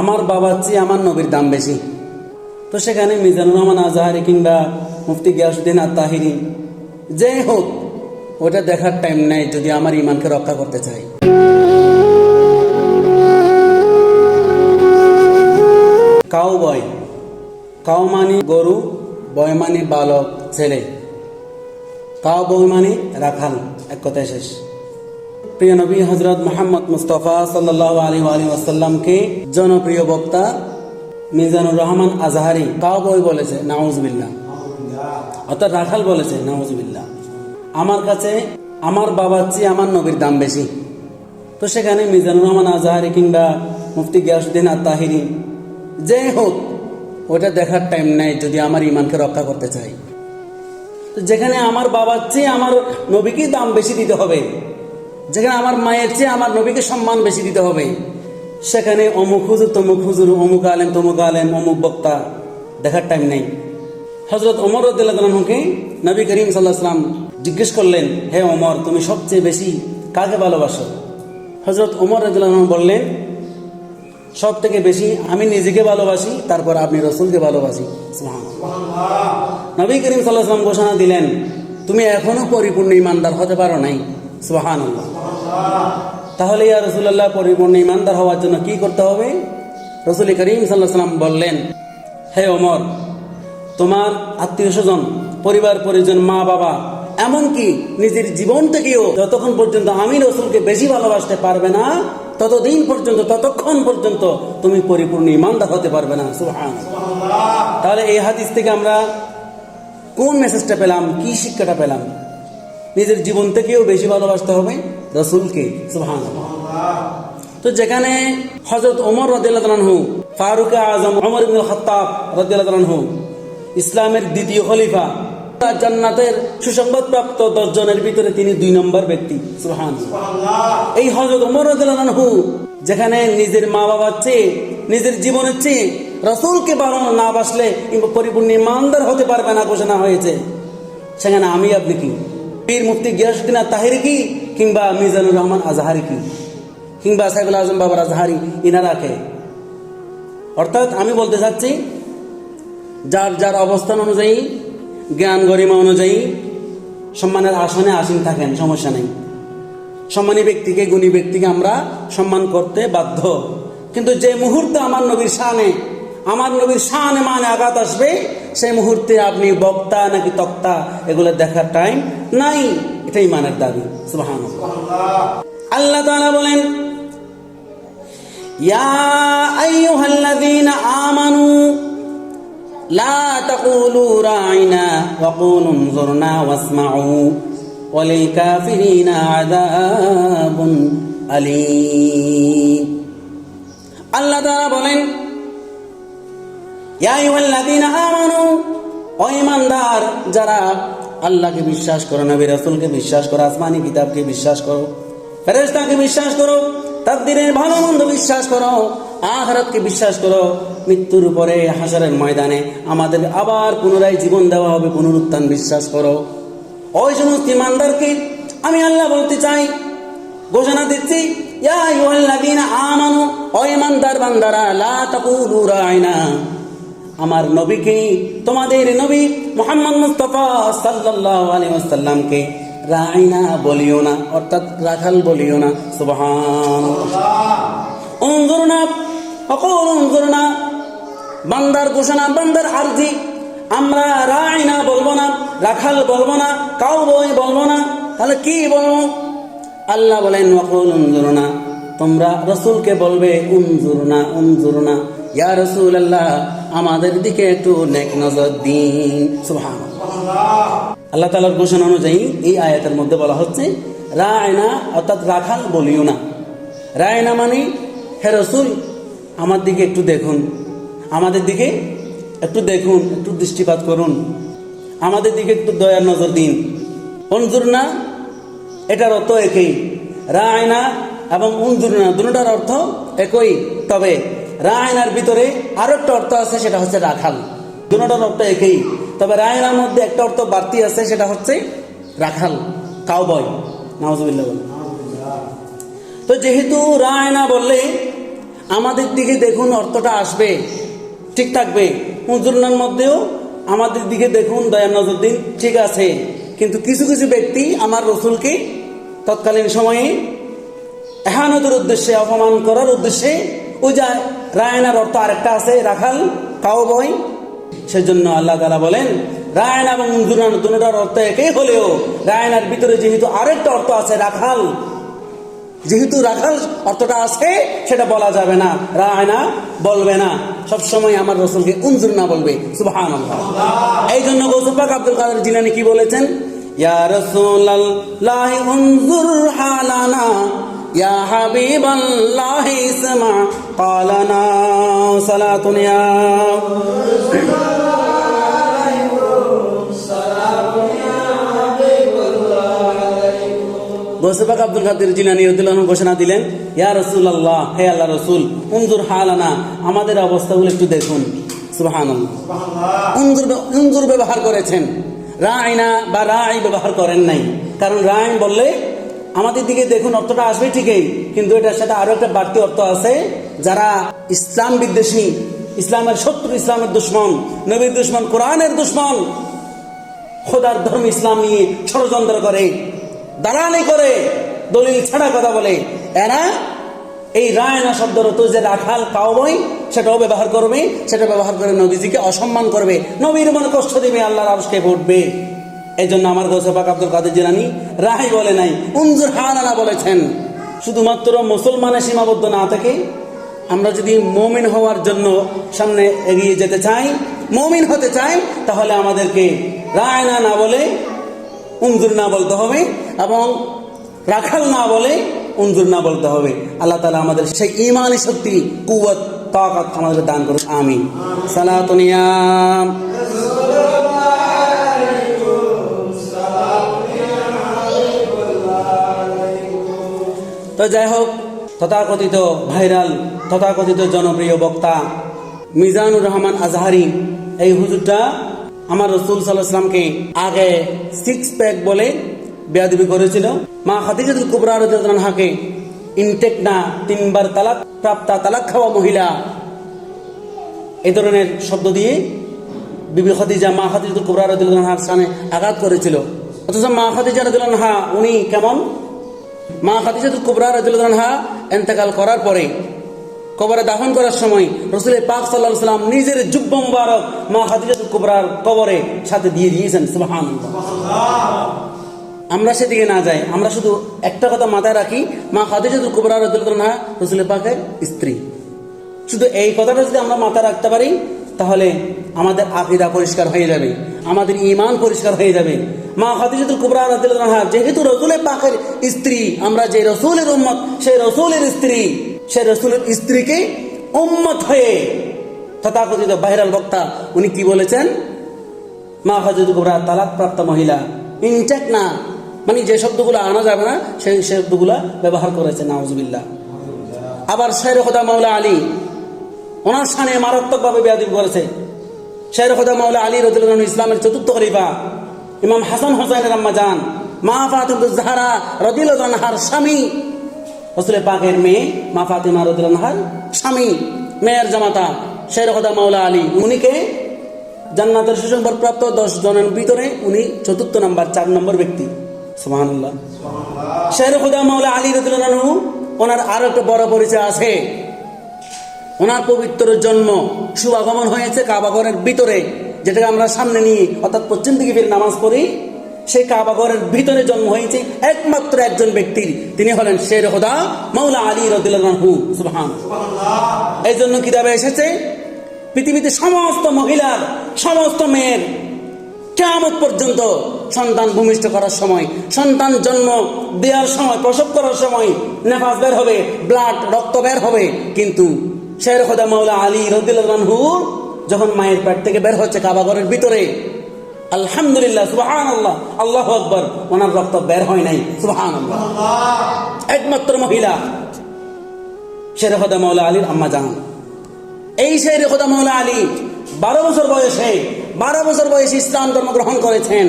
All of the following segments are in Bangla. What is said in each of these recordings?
আমার বাবার চেয়ে আমার নবীর দাম বেশি। তো সেখানে মিজানুর রহমান আজহারি কিংবা মুফতি গিয়াসুদ্দিন আর তাহিরি যে হোক, ওটা দেখার টাইম নেই যদি আমার ইমানকে রক্ষা করতে চাই কাউ বয়, কাউ মানি গরু, বয় মানি বালক, ছেলে। কাউ বই মানি রাখাল, এক কথায় শেষ। প্রিয় নবী হজরত মোহাম্মদ মুস্তফা সাল্লাহ আলী জনপ্রিয় বক্তা মিজানুর রহমান আজহারি কাউ বই বলেছে নাউজবিল্লা অর্থাৎ রাখাল বলেছে নাউজবিল্লা আমার কাছে আমার বাবার চেয়ে আমার নবীর দাম বেশি। তো সেখানে মিজানুর রহমান আজহারি কিংবা মুফতি গিয়াসুদ্দিন আর তাহিরি যে হোক, ওটা দেখার টাইম নেই যদি আমার ইমানকে রক্ষা করতে চাই যেখানে আমার বাবার চেয়ে আমার নবীকে দাম বেশি দিতে হবে যেখানে আমার মায়ের চেয়ে আমার নবীকে সম্মান বেশি দিতে হবে, সেখানে অমুক হুজুর, তমুক হুজুর, অমুক আলেম, তমুক আলেম, অমুক বক্তা, দেখার টাইম নেই। হজরত অমর রদুল্লাহকে নবী করিম সাল্লাহাম জিজ্ঞেস করলেন, হে অমর তুমি সবচেয়ে বেশি কাকে ভালোবাসো? হজরত অমর রদুল্লাহ বললেন সব থেকে বেশি আমি নিজেকে ভালোবাসি, তারপর আপনি রসুলকে ভালোবাসি। নবী করিম সাল্লাহাম ঘোষণা দিলেন, তুমি এখনও পরিপূর্ণ ইমানদার হতে পারো নাই। সুবাহান তাহলে ইয়া রসুল্লাহ পরিপূর্ণ ইমানদার হওয়ার জন্য কি করতে হবে? রসুল করিম সাল্লাহ সাল্লাম বললেন, হে ওমর, তোমার আত্মীয় স্বজন, পরিবার পরিজন, মা বাবা, এমনকি নিজের জীবন থেকেও যতক্ষণ পর্যন্ত আমি রসুলকে বেশি ভালোবাসতে পারবে না, ততদিন পর্যন্ত, ততক্ষণ পর্যন্ত তুমি পরিপূর্ণ ইমানদার হতে পারবে না। সুহান তাহলে এই হাদিস থেকে আমরা কোন মেসেজটা পেলাম? কি শিক্ষাটা পেলাম? নিজের জীবন থেকেও বেশি ভালোবাসতে হবে রসুলকে সুহান তো যেখানে হজরত ওমর রদিল্লাহু ফারুক আজম ওমর ইবনুল খত্তাব রদিল্লাহু ইসলামের দ্বিতীয় খলিফা জান্নাতের ভিতরে তিনি দুই নম্বর ব্যক্তি সুহান এই হজরত ওমর রদিল্লাহু যেখানে নিজের মা বাবার চেয়ে নিজের জীবনের চেয়ে রসুলকে বাড়ানো না বাসলে পরিপূর্ণ ইমানদার হতে পারবে না ঘোষণা হয়েছে। সেখানে আমি আপনি কি? পীর মুফতি গিয়াসুদ্দিন তাহিরি কি? কিংবা মিজানুর রহমান আজহারি কি? কিংবা সাইফুল আজম বাবার আজহারি ইনারা কে? অর্থাৎ আমি বলতে চাচ্ছি, যার যার অবস্থান অনুযায়ী, জ্ঞান গরিমা অনুযায়ী, সম্মানের আসনে আসীন থাকেন, সমস্যা নেই। সম্মানী ব্যক্তিকে, গুণী ব্যক্তিকে আমরা সম্মান করতে বাধ্য। কিন্তু যে মুহূর্তে আমার নবীর শানে আমার নবীর শানে মানে আঘাত আসবে সেই মুহূর্তে আপনি বক্তা নাকি তক্তা এগুলো দেখার টাইম নাই এটাই মানের দাবি সুবাহান আল্লাহ তাআলা বলেন ইয়া আইয়ুহাল্লাযীনা আমানু لا تقولوا راعنا وقولوا انظرنا واسمعوا وللكافرين عذاب أليم আল্লাহ তাআলা বলেন ঈমানদার, যারা আল্লাহকে বিশ্বাস করো, নবী রাসূলকে বিশ্বাস করো, আসমানি কিতাবকে বিশ্বাস করো, ফেরেশতাকে বিশ্বাস করো, তাকদীরের ভালো মন্দ বিশ্বাস করো, আখিরাতকে বিশ্বাস করো, মৃত্যুর পরে হাসারের ময়দানে আমাদের আবার পুনরায় জীবন দেওয়া হবে পুনরুত্থান বিশ্বাস করো। ওই সমস্ত ইমানদারকে আমি আল্লাহ বলতে চাই, ঘোষণা দিচ্ছি, ইয়া আইয়ুহাল্লাযীনা আমানু, ও ঈমানদার বান্দারা, লা তাকুলু রাইনা আমার নবীকে, তোমাদের নবী মোহাম্মদ মুস্তফা সাল্লাল্লাহু আলাইহি ওয়াসাল্লামকে রাইনা বলিও না, অর্থাৎ রাখাল বলিও না সুবহান অঞ্জুরনা অকল অঞ্জুরনা বান্দার ঘোষণা, বান্দার আরজি, আমরা রাইনা বলব না, রাখাল বলব না কাউ বই বলব না, তাহলে কি বলব? আল্লাহ বলেন, অকল অঞ্জুরনা তোমরা রসুলকে বলবে উনজুরনা উনজুরনা ইয়া রসুল আল্লাহ আমাদের দিকে একটু নেক নজর দিন। সুহান আল্লাহ তালার ঘোষণা অনুযায়ী এই আয়াতের মধ্যে বলা হচ্ছে, রায়না, অর্থাৎ রাখাল বলিও না। রায়না মানে হে রসুল, আমার দিকে একটু দেখুন। আমাদের দিকে একটু দেখুন, একটু দৃষ্টিপাত করুন। আমাদের দিকে একটু দয়ার নজর দিন। অঞ্জুর না এটার অর্থ একই। রায়না এবং উনজুরনা দুটার অর্থ একই। তবে রায়নার ভিতরে আরও একটা অর্থ আছে, সেটা হচ্ছে রাখাল। দুটার অর্থ একই। তবে রায়নার মধ্যে একটা অর্থ বাড়তি আছে, সেটা হচ্ছে রাখাল কাউবয় নাওজুবিল্লাহ বলে তো যেহেতু রায়না বললে, আমাদের দিকে দেখুন অর্থটা আসবে, ঠিক থাকবে। হুজুরনার মধ্যেও আমাদের দিকে দেখুন দয়া নজর দিন ঠিক আছে। কিন্তু কিছু কিছু ব্যক্তি আমার রসুলকে তৎকালীন সময়ে এহানতের উদ্দেশ্যে, অপমান করার উদ্দেশ্যে যা রায়নার অর্থ আরেকটা আছে রাখাল কাউ বয় সেজন্য আল্লাহ তালা বলেন রায়না এবং মুজুরান দুটার অর্থ একই হলেও রায়নার ভিতরে যেহেতু আরেকটা অর্থ আছে রাখাল। যেহেতু রাখাল অর্থটা আছে সেটা বলা যাবে না রায়না বলবে না। সবসময় আমার রসুলকে উঞ্জুর না বলবে সুবহান এই জন্য গৌসুফাক আব্দুল কাদের জিলানি কি বলেছেন? ইয়া রাসূলুল্লাহ উনজুর হালানা ইয়া হাবিবাল্লাহ ইসমা। কাদের জিলানি রদিল্লাহ ঘোষণা দিলেন হে আল্লাহ রসুল হালানা, আমাদের অবস্থাগুলো একটু দেখুন। ব্যবহার করেছেন। রায়না বা রায় ব্যবহার করেন নাই। কারণ রায় বললে আমাদের দিকে দেখুন, অর্থটা আসবে ঠিকই, কিন্তু এটার সাথে আরও একটা বাড়তি অর্থ আছে। যারা ইসলাম বিদ্বেষী, ইসলামের শত্রু, ইসলামের দুশ্মন, নবীর দুশ্মন, কোরআনের দুশ্মন, খোদার ধর্ম ইসলাম নিয়ে ষড়যন্ত্র করে, দালালি করে, দলিল ছাড়া কথা বলে, এরা এই রায়না শব্দের অর্থ যে রাখাল কাউবই সেটাও ব্যবহার করবে, সেটা ব্যবহার করে নবীজিকে অসম্মান করবে। নবীর মনে কষ্ট দেবে, আল্লাহর আরশকে ভোটবে। এই জন্য আমার গোসফাক আব্দুল কাদের জিলানি রায় বলে নাই, উনজুর হানানা বলেছেন। শুধুমাত্র মুসলমানের সীমাবদ্ধ না থাকে আমরা যদি মমিন হওয়ার জন্য সামনে এগিয়ে যেতে চাই, মমিন হতে চাই, তাহলে আমাদেরকে রায়না না বলে, উনজুর না বলতে হবে এবং রাখাল না বলে উনজুর না বলতে হবে। আল্লাহ তালা আমাদের সেই ইমানি শক্তি কুয়াত তাকাত আমাদের দান করুন আমি সালাতুনিয়াম তো যাই হোক তথাকথিত ভাইরাল, তথাকথিত জনপ্রিয় বক্তা মিজানুর রহমান আজহারি, এই হুজুরটা আমার রসুল সাল্লাহামকে আগে সিক্স প্যাক বলে বেয়াদবি করেছিল। মা খাদিজাতুল কুবরা রাদিয়াল্লাহুকে ইনটেক না, তিনবার তালাক, প্রাপ্তা তালাক খাওয়া মহিলা। এই ধরনের শব্দ দিয়ে বিবি খাদিজা মা খাদিজাতুল কুবরা রাদিয়াল্লাহুর সামনে আঘাত করেছিল। অথচ মা খাদিজা রাদিয়াল্লাহা উনি কেমন? মা খাদিজাতুল কুবরা রাদিয়াল্লাহা এন্তেকাল করার পরে কবরে দাফন করার সময় রসুলের পাক সাল্লাহ সাল্লাম নিজের যুব্ব মুবারক মা খাদিজাতুল কুবরার কবরে সাথে দিয়ে দিয়েছেন সুবহান আমরা সেদিকে না যাই, আমরা শুধু একটা কথা মাথায় রাখি, মা খাদিজাতুল কুবরা রাদিয়াল্লাহা রসুলের পাকের স্ত্রী। শুধু এই কথাটা যদি আমরা মাথায় রাখতে পারি তাহলে আমাদের আকিদা পরিষ্কার হয়ে যাবে, আমাদের ইমান পরিষ্কার হয়ে যাবে। মা খাদিজাতুল কুবরা রাদিয়াল্লাহা যেহেতু রসুলের পাখের স্ত্রী, আমরা যে রসুলের উম্মত, সেই রসুলের স্ত্রী, সেই রসুলের স্ত্রীকে উম্মত হয়ে তথাকথিত বাইরাল বক্তা, উনি কি বলেছেন? মা খাদিজাতুল কুবরা তালাক প্রাপ্ত মহিলা, ইনটেক না। মানে যে শব্দগুলো আনা যাবে না, সেই শব্দগুলো ব্যবহার করেছে নাউজুবিল্লাহ। আবার শের খোদা মাওলা আলী ওনার সানে মারাত্মকভাবে বেয়াদিব করেছে। শের খোদা মাওলা আলী রদুল্লাহ ইসলামের চতুর্থ খলিফা ইমাম হাসান হোসেনের আম্মা যান মা জাহারা রদিলহার স্বামী। রসুলের পাকের মেয়ে মা ফাতিমা রদিলহার স্বামী মেয়ের জামাতা। শের খোদা মাওলা আলী উনিকে জান্নাতের সুসংবাদ প্রাপ্ত দশ জনের ভিতরে উনি চতুর্থ নাম্বার চার নম্বর ব্যক্তি। সুবহানাল্লাহ। শের খুদা মাওলা আলী রদুল্লাহ ওনার আরও একটা বড় পরিচয় আছে। ওনার পবিত্র জন্ম শুভাগমন হয়েছে কাবাগরের ভিতরে, যেটাকে আমরা সামনে নিয়ে অর্থাৎ পশ্চিম দিকে ফিরে নামাজ পড়ি। সেই কাবাগরের ভিতরে জন্ম হয়েছে একমাত্র একজন ব্যক্তির তিনি হলেন শের হোদা মৌলা আলী রদুল্লাহু সুবহান এই জন্য কিতাবে এসেছে? পৃথিবীতে সমস্ত মহিলার, সমস্ত মেয়ের কেমন পর্যন্ত সন্তান ভূমিষ্ঠ করার সময়, সন্তান জন্ম দেওয়ার সময়, প্রসব করার সময় নেফাস বের হবে ব্লাড রক্ত বের হবে, কিন্তু শের খোদা মাওলা আলী রদিল্লাহু যখন মায়ের পেট থেকে বের হচ্ছে কাবাগরের ভিতরে আলহামদুলিল্লাহ সুবহান আল্লাহ আল্লাহ আকবর ওনার রক্ত বের হয় নাই সুবহান একমাত্র মহিলা শের খোদা মাওলা আলীর আম্মা জাহান এই শের খোদা মাওলা আলী বারো বছর বয়সে বারো বছর বয়সে ইসলাম ধর্ম গ্রহণ করেছেন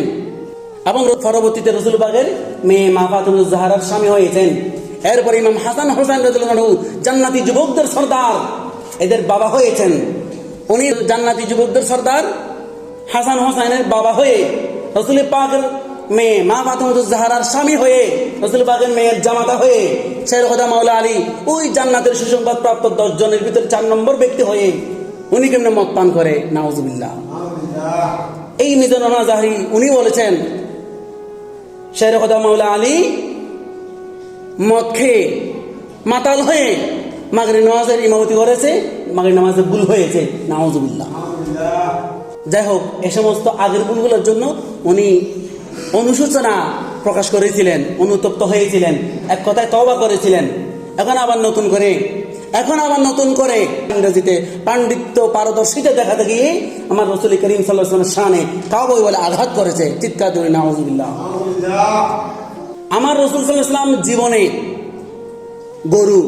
এবং পরবর্তীতে রসুলবাগের মেয়ে মা ফাতুল জাহারার স্বামী হয়েছেন। এরপর ইমাম হাসান হোসেন রাদিয়াল্লাহু জান্নাতি যুবকদের সর্দার। এদের বাবা হয়েছেন। উনি জান্নাতি যুবকদের সর্দার হাসান হোসেনের বাবা হয়ে রসুল পাকের মেয়ে মা ফাতেমাতুজ জাহারার স্বামী হয়ে রসুল পাকের মেয়ের জামাতা হয়ে শের খোদা মাওলা আলী ওই জান্নাতের সুসংবাদ প্রাপ্ত দশ জনের ভিতরে চার নম্বর ব্যক্তি হয়ে উনি কেমনে মদ পান করে? নাউজুবিল্লাহ। এই মিজানুল্লাহ জাহরি উনি বলেছেন শের খোদা মাওলা আলী মদ খেয়ে মাতাল হয়ে মাগরি নামাজের ইমামতি করেছে মাগরি নামাজের ভুল হয়েছে নাউজুবিল্লাহ। যাই হোক এ সমস্ত আগের ভুলগুলোর জন্য উনি অনুশোচনা প্রকাশ করেছিলেন অনুতপ্ত হয়েছিলেন এক কথায় তওবা করেছিলেন। এখন আবার নতুন করে এখন আবার নতুন করে ইংরেজিতে পাণ্ডিত্য পারদর্শিতা দেখাতে গিয়ে আমার রসুল করিম সাল্লাহামের শানে কাউবই বলে আঘাত করেছে। চিৎকার জুড়ে নাউজুবিল্লাহ। আমার রসুল সাল্লাহাম জীবনে গরু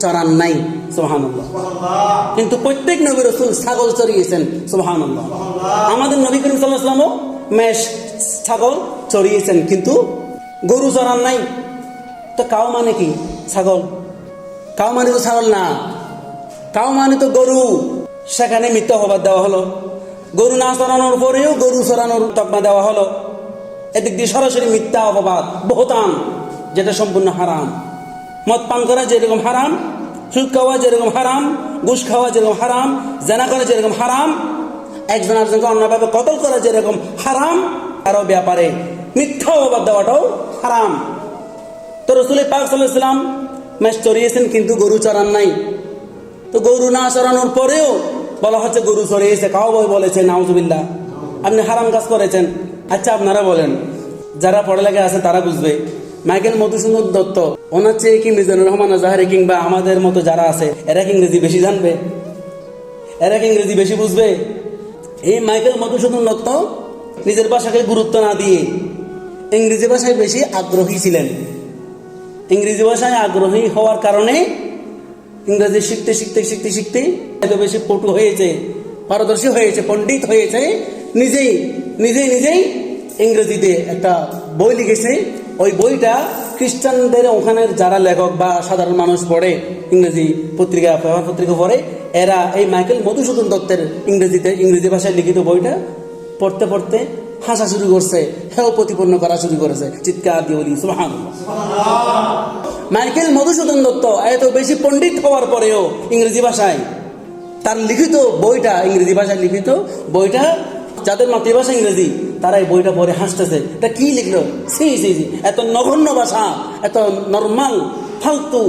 চড়ান নাই সোহানুল্লাহ কিন্তু প্রত্যেক নবী রসুল ছাগল চড়িয়েছেন সোহানুল্লাহ আমাদের নবী করিম সাল্লাহামও মেষ ছাগল চড়িয়েছেন কিন্তু গরু চড়ান নাই। তো কাউ মানে কি ছাগল? কাউ মানে তো ছাগল না। কাউ মানে তো গরু। সেখানে মিথ্যা হবার দেওয়া হলো। গরু না চড়ানোর পরেও গরু চড়ানোর তকমা দেওয়া হলো। এদিক দিয়ে সরাসরি মিথ্যা, অপবাদ, বহুতান, যেটা সম্পূর্ণ হারাম। মদ পান করা যেরকম হারাম, সুদ খাওয়া যেরকম হারাম, ঘুষ খাওয়া যেরকম হারাম, জেনা করা যেরকম হারাম, একজন আরেকজনকে অন্যভাবে কতল করা যেরকম হারাম আরও ব্যাপারে মিথ্যা অপবাদ দেওয়াটাও হারাম। তো রসুল পাক সাল্লাম ম্যাচ চড়িয়েছেন, কিন্তু গরু চড়ান নাই। তো গরু না চড়ানোর পরেও বলা হচ্ছে গরু চড়িয়েছে কাউ বলেছে নাউজুবিল্লাহ। আপনি হারাম কাজ করেছেন। আচ্ছা আপনারা বলেন, যারা পড়ালেখা আছে তারা বুঝবে। মাইকেল মধুসূদন দত্ত, ওনার চেয়ে কি মিজানুর রহমান জাহারি কিংবা আমাদের মতো যারা আছে, এরা কি ইংরেজি বেশি জানবে? এরা কি ইংরেজি বেশি বুঝবে? এই মাইকেল মধুসূদন দত্ত নিজের ভাষাকে গুরুত্ব না দিয়ে ইংরেজি ভাষায় বেশি আগ্রহী ছিলেন। ইংরেজি ভাষায় আগ্রহী হওয়ার কারণে ইংরেজি শিখতে শিখতে শিখতে শিখতে এত বেশি পটু হয়েছে, পারদর্শী হয়েছে, পণ্ডিত হয়েছে, নিজেই নিজেই নিজেই ইংরেজিতে একটা বই লিখেছে। ওই বইটা খ্রিস্টানদের ওখানের যারা লেখক বা সাধারণ মানুষ পড়ে, ইংরেজি পত্রিকা পেপার পত্রিকা পড়ে, এরা এই মাইকেল মধুসূদন দত্তের ইংরেজিতে, ইংরেজি ভাষায় লিখিত বইটা পড়তে পড়তে হাসা শুরু করছে, হেও প্রতিপন্ন করা শুরু করেছে। চিৎকার দিয়ে বলি, সুবহানাল্লাহ। মাইকেল মধুসূদন দত্ত এত বেশি পণ্ডিত হওয়ার পরেও ইংরেজি ভাষায় তার লিখিত বইটা, ইংরেজি ভাষায় লিখিত বইটা যাদের মাতৃভাষা ইংরেজি তারা এই বইটা পড়ে হাসতেছে। এটা কি লিখলো? C C C. এত নগণ্য ভাষা, এত নর্মাল ফালতু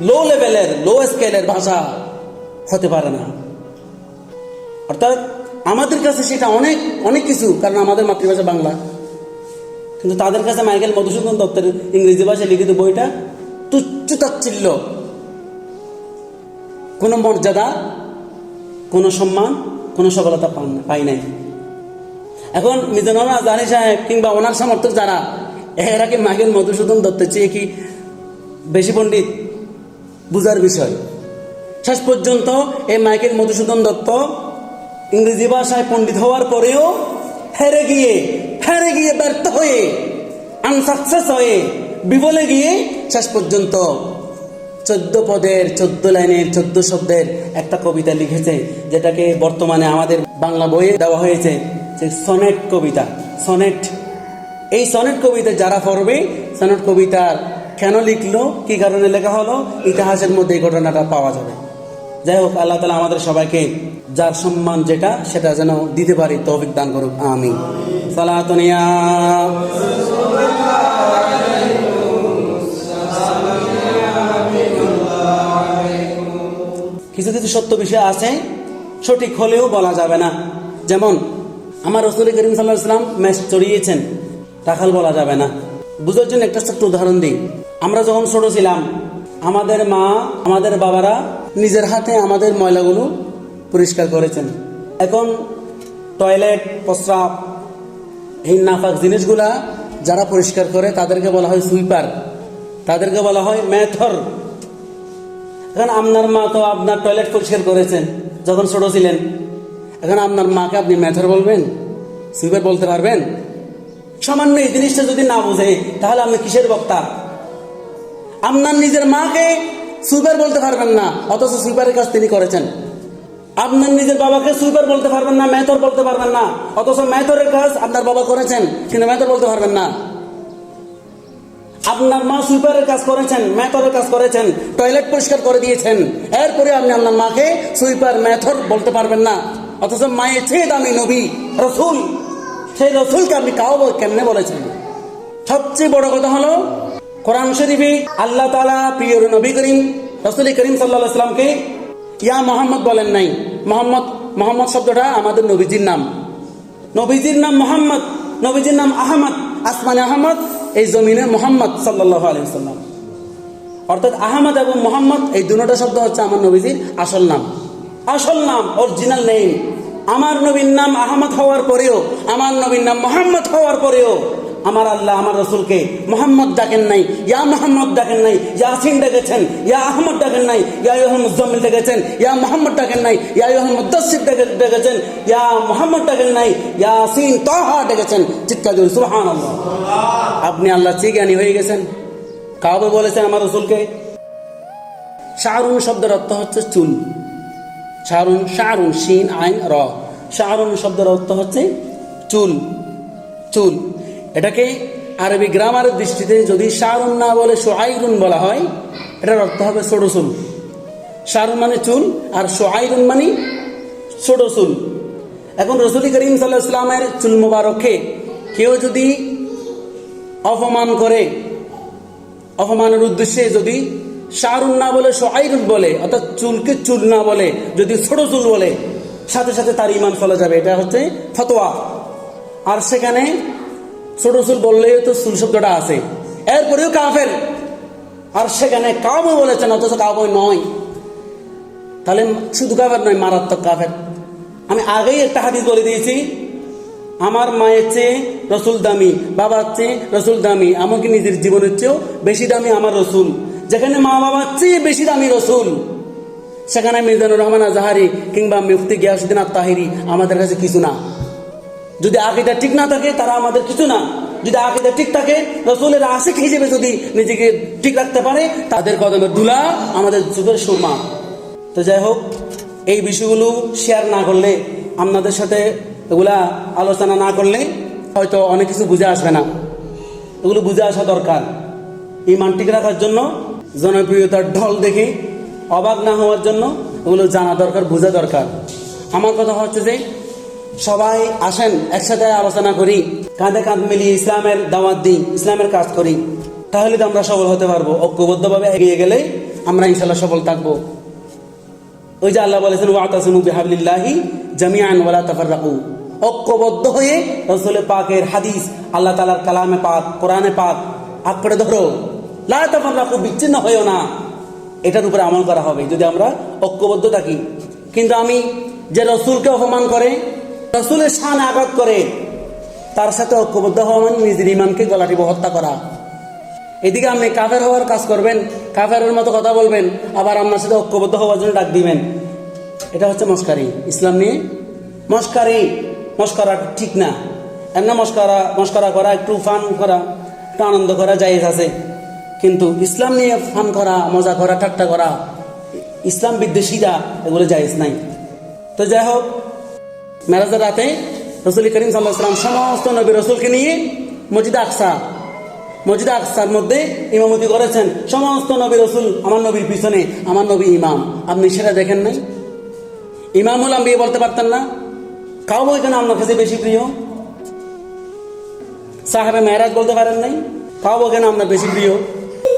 লো লেভেলের লো স্কেলের ভাষা হতে পারে না। অর্থাৎ আমাদের কাছে সেটা অনেক অনেক কিছু, কারণ আমাদের মাতৃভাষা বাংলা। কিন্তু তাদের কাছে মাইকেল মধুসূদন দত্তের ইংরেজি ভাষায় লিখিত বইটা তুচ্ছ তাচ্ছিল্য। কোনো মর্যাদা, কোনো সম্মান, কোনো সফলতা পান পাই নাই। এখন মিজানুর জানি সাহেব কিংবা ওনার সমর্থক যারা, এরা কি মাইকেল মধুসূদন দত্তের চেয়ে কি বেশি পণ্ডিত? বুঝার বিষয়। শেষ পর্যন্ত এই মাইকেল মধুসূদন দত্ত ইংরেজি ভাষায় পণ্ডিত হওয়ার পরেও হেরে গিয়ে হেরে গিয়ে ব্যর্থ হয়ে আনসাকসেস হয়ে বিবলে গিয়ে শেষ পর্যন্ত চোদ্দ পদের, চোদ্দ লাইনের, চোদ্দ শব্দের একটা কবিতা লিখেছে, যেটাকে বর্তমানে আমাদের বাংলা বইয়ে দেওয়া হয়েছে। যে সনেট কবিতা, সনেট। এই সনেট কবিতা যারা পড়বে, সনেট কবিতার কেন লিখলো, কি কারণে লেখা হলো, ইতিহাসের মধ্যে এই ঘটনাটা পাওয়া যাবে। যাই হোক, আল্লাহ তালা আমাদের সবাইকে যার সম্মান যেটা, সেটা যেন দিতে পারি, তৌফিক দান করুক আমি সালাতনিয়া কিছু কিছু সত্য বিষয় আছে, সঠিক হলেও বলা যাবে না। যেমন আমার রসুল করিম সাল্লাহ ইসলাম ম্যাচ চড়িয়েছেন। রাখাল বলা যাবে না। বুঝার জন্য একটা ছোট্ট উদাহরণ দিই। আমরা যখন ছোট ছিলাম, আমাদের মা, আমাদের বাবারা নিজের হাতে আমাদের ময়লাগুলো পরিষ্কার করেছেন। এখন টয়লেট, প্রস্রাব এই নাফাক জিনিসগুলা যারা পরিষ্কার করে, তাদেরকে বলা হয় সুইপার। তাদেরকে বলা হয় ম্যাথর। এখন আপনার মা তো আপনার টয়লেট পরিষ্কার করেছেন, যখন ছোট ছিলেন। এখন আপনার মাকে আপনি ম্যাথর বলবেন? সুইপার বলতে পারবেন? সামান্য এই জিনিসটা যদি না বোঝে, তাহলে আপনি কিসের বক্তা? আপনার নিজের মাকে সুইপার বলতে পারবেন না, অথচ সুইপারের কাজ তিনি করেছেন। আপনার নিজের বাবাকে সুইপার বলতে পারবেন না, মেথর বলতে পারবেন না, অথচ মেথরের কাজ আপনার বাবা করেছেন, কিন্তু মেথর বলতে পারবেন না। আপনার মা সুইপারের কাজ করেছেন, মেথরের কাজ করেছেন, টয়লেট পরিষ্কার করে দিয়েছেন, এরপরে আপনি আপনার মাকে সুইপার মেথর বলতে পারবেন না। অথচ মায়ের চেয়ে দামি নবী রসুল। সেই রসুলকে আপনি কাউ কেমনে বলেছেন? সবচেয়ে বড় কথা হলো, কোরআন শরীফে আল্লাহ তালা প্রিয় নবী করিম, রসুল করিম সাল্লাহ সাল্লামকে, ইয়া মোহাম্মদ বলেন নাই, মোহাম্মদ মোহাম্মদ শব্দটা আমাদের নবীজির নাম। নবীজির নাম মোহাম্মদ, নবীজির নাম আহমদ, আসমানে আহমদ, এই জমিনে মোহাম্মদ সাল্লাহ আলিয়াল্লাম অর্থাৎ আহমদ এবং মোহাম্মদ এই দুটো শব্দ হচ্ছে আমার নবীজির আসল নাম। আসল নাম অরিজিনাল নেম আমার নবীর নাম আহমদ হওয়ার পরেও, আমার নবীর নাম মোহাম্মদ হওয়ার পরেও, আমার আল্লাহ, আমার রসুলকে মোহাম্মদ ডাকেন নাই, ইয়া মোহাম্মদ ডাকেন নাই, ইয়াসিন ডেকেছেন, ইয়া আহমদ ডাকেন নাই, ইয়া মুজাম্মিল ডেকেছেন, ইয়া মোহাম্মদ ডাকেন নাই, ইয়া ইহম মুদাসির ডেকেছেন, ইয়া মোহাম্মদ ডাকেন নাই, ইয়াসিন তাহা ডেকেছেন। চিৎকার করি সুবহান আপনি আল্লাহ চেয়ে জ্ঞানী হয়ে গেছেন। কাউকে বলেছেন আমার রসুলকে? শাহরুন শব্দের অর্থ হচ্ছে চুল। শাহরুন শাহরুন শিন আইন র। শাহরুন শব্দের অর্থ হচ্ছে চুল চুল। এটাকে আরবি গ্রামারের দৃষ্টিতে যদি শাহরুন না বলে সোয়াইরুন বলা হয়, এটার অর্থ হবে ছোট চুল। শাহরুন মানে চুল আর সোয়াইরুন মানে ছোট চুল। এখন রসুল করিম সাল্লাহ ইসলামের চুল মোবারককে কেউ যদি অপমান করে, অপমানের উদ্দেশ্যে যদি শাহরুন না বলে সোয়াইরুন বলে, অর্থাৎ চুলকে চুল না বলে, যদি ছোট চুল বলে, সাথে সাথে তার ইমান ফলে যাবে। এটা হচ্ছে ফতোয়া। আর সেখানে ছোট চুল বললেই তো চুল শব্দটা আছে। এরপরেও কাফের। আর সেখানে কাবো বলেছেন, অথচ কাবো নয়। তাহলে শুধু কাফের নয়, মারাত্মক কাফের। আমি আগেই একটা হাদিস বলে দিয়েছি, আমার মায়ের চেয়ে রসুল দামি, বাবার চেয়ে রসুল দামি আমাকে নিজের জীবনের চেয়েও বেশি দামি আমার রসুল। যেখানে মা বাবার চেয়ে বেশি দামি রসুল, সেখানে মির্জানুর রহমান আজাহারি কিংবা মুফতি গিয়াসুদ্দিন আত্মাহিরি আমাদের কাছে কিছু না। যদি আকিদা ঠিক না থাকে, তারা আমাদের কিছু না। যদি আকিদা ঠিক থাকে, রসুলের আশিক হিসেবে যদি নিজেকে ঠিক রাখতে পারে, তাদের কদমের দুলা আমাদের যুগের সুরমা। তো যাই হোক, এই বিষয়গুলো শেয়ার না করলে, আপনাদের সাথে এগুলা আলোচনা না করলে হয়তো অনেক কিছু বুঝে আসবে না। এগুলো বুঝে আসা দরকার। ইমান ঠিক রাখার জন্য জনপ্রিয়তার ঢল দেখে অবাক না হওয়ার জন্য ওগুলো জানা দরকার, বোঝা দরকার। আমার কথা হচ্ছে যে, সবাই আসেন, একসাথে আলোচনা করি, কাঁধে কাঁধ মিলিয়ে ইসলামের দাওয়াত দিই, ইসলামের কাজ করি। তাহলে তো আমরা সফল হতে পারব। ঐক্যবদ্ধভাবে এগিয়ে গেলে আমরা ইনশাল্লাহ সফল থাকব। ওই যে আল্লাহ বলেছেন, ওয়াতাসিমু বিহাবলিল্লাহি জামিআন ওয়ালা তাফাররাকু। ঐক্যবদ্ধ হয়ে পাকের হাদিস, আল্লাহ তাআলার কালামে পাক, কোরআনে পাক, আঁকড়ে ধরো। লা তাফাররাকু, বিচ্ছিন্ন হয়েও না। এটার উপরে আমল করা হবে, যদি আমরা ঐক্যবদ্ধ থাকি। কিন্তু আমি যে রসুলকে অপমান করে, রসুলের শান আঘাত করে, তার সাথে ঐক্যবদ্ধ হওয়া মানে নিজের ইমানকে গলাটিব হত্যা করা। এদিকে আপনি কাফের হওয়ার কাজ করবেন, কাফেরের মতো কথা বলবেন, আবার আপনার সাথে ঐক্যবদ্ধ হওয়ার জন্য ডাক দিবেন। এটা হচ্ছে মস্কারি। ইসলাম নিয়ে মস্কারি, মস্করা ঠিক না। এমনি মস্করা মস্করা করা, একটু ফান করা, একটু আনন্দ করা, জায়েজ আছে। কিন্তু ইসলাম নিয়ে ফান করা, মজা করা, ঠাট্টা করা, ইসলাম বিদ্বেষীরা এগুলো জায়েজ নাই। তো যাই হোক, মেরাজের রাতে রসুল করিম সাল্লাহ সাল্লাম সমস্ত নবী রসুলকে নিয়ে মসজিদ আকসা, মসজিদ আকসার মধ্যে ইমামতি করেছেন। সমস্ত নবী রসুল আমার নবীর পিছনে, আমার নবী ইমাম। আপনি সেটা দেখেন নাই? ইমামুল আম্বিয়ে বলতে পারতেন না? কাউ বই কেন আপনার কাছে বেশি প্রিয়? সাহেবে মেহরাজ বলতে পারেন নাই? কাউ বই কেন আপনার বেশি প্রিয়?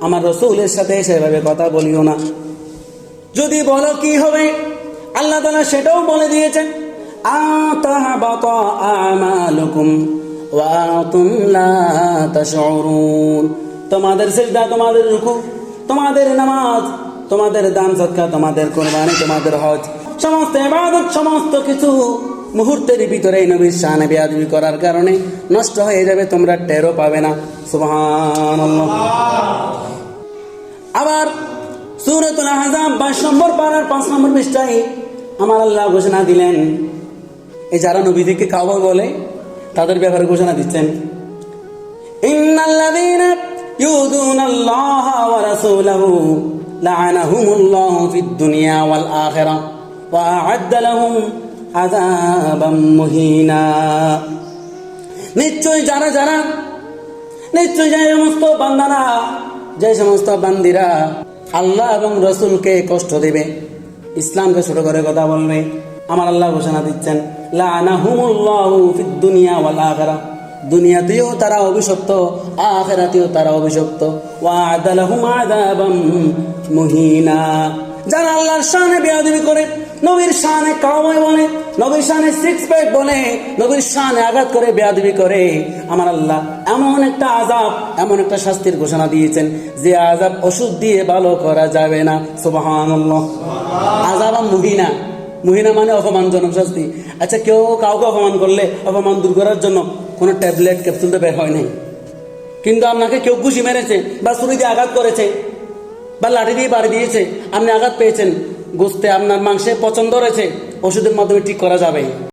আমার রসুলের সাথে সেভাবে কথা বলিও না। যদি বলো কি হবে? আল্লাহ তালা সেটাও বলে দিয়েছেন তোমাদের সেজদা, তোমাদের রুকু, তোমাদের নামাজ, তোমাদের দান সৎকা তোমাদের কোরবানি, তোমাদের হজ, সমস্ত ইবাদত, সমস্ত কিছু মুহূর্তের ভিতরে এই নবীর শানে বেয়াদবি করার কারণে নষ্ট হয়ে যাবে, তোমরা টেরও পাবে না। সুবহানাল্লাহ। আবার সুরতুল আহজাব বাইশ নম্বর পাড়ার পাঁচ নম্বর পৃষ্ঠায় আমার আল্লাহ ঘোষণা দিলেন, এই যারা নবীদেরকে কাবা বলে, তাদের ব্যাপারে ঘোষণা দিচ্ছেন। ইন্নাল্লাযীনা ইউযুনা আল্লাহ ওয়া রাসূলাহু লা'আনাহুমুল্লাহু ফিদ দুনিয়া ওয়াল আখিরাহ ওয়া আ'আদ্দা লাহুম আযাবাম মুহিনা। নিশ্চয় যারা যারা নিশ্চয় যে সমস্ত বান্দারা, যে সমস্ত বান্দিরা আল্লাহ এবং রসুলকে কষ্ট দেবে, ইসলামকে ছোট করে কথা বলবে, আমার আল্লাহ ঘোষণা দিচ্ছেন দুনিয়া ওয়াল আখিরাহ দুনিয়াতেও তারা অভিশপ্ত, আখেরাতেও তারা অভিশপ্ত। ওয়া'আদা লাহুম আযাবাম মুহিনা। যারা আল্লাহর শানে বেয়াদবি করে নবীর শানে কাওয়াই বলে নবীর শানে সিক্স প্যাক বলে নবীর শানে আঘাত করে, বেয়াদবি করে। আমার আল্লাহ এমন একটা আজাব এমন একটা শাস্তির ঘোষণা দিয়েছেন যে আজাব ওষুধ দিয়ে ভালো করা যাবে না। সুবহানাল্লাহ। আজাব মুহিনা। মুহিনা মানে অপমানজনক শাস্তি। আচ্ছা কেউ কাউকে অপমান করলে, অপমান দূর করার জন্য কোনো ট্যাবলেট ক্যাপসুল তো বের হয় নাই। কিন্তু আপনাকে কেউ ঘুষি মেরেছে বা ছুরি দিয়ে আঘাত করেছে বা লাঠি দিয়ে বাড়ি দিয়েছে, আপনি আঘাত পেয়েছেন। গোস্তে আপনার মাংসে পছন্দ রয়েছে ওষুধের মাধ্যমে ঠিক করা যাবে।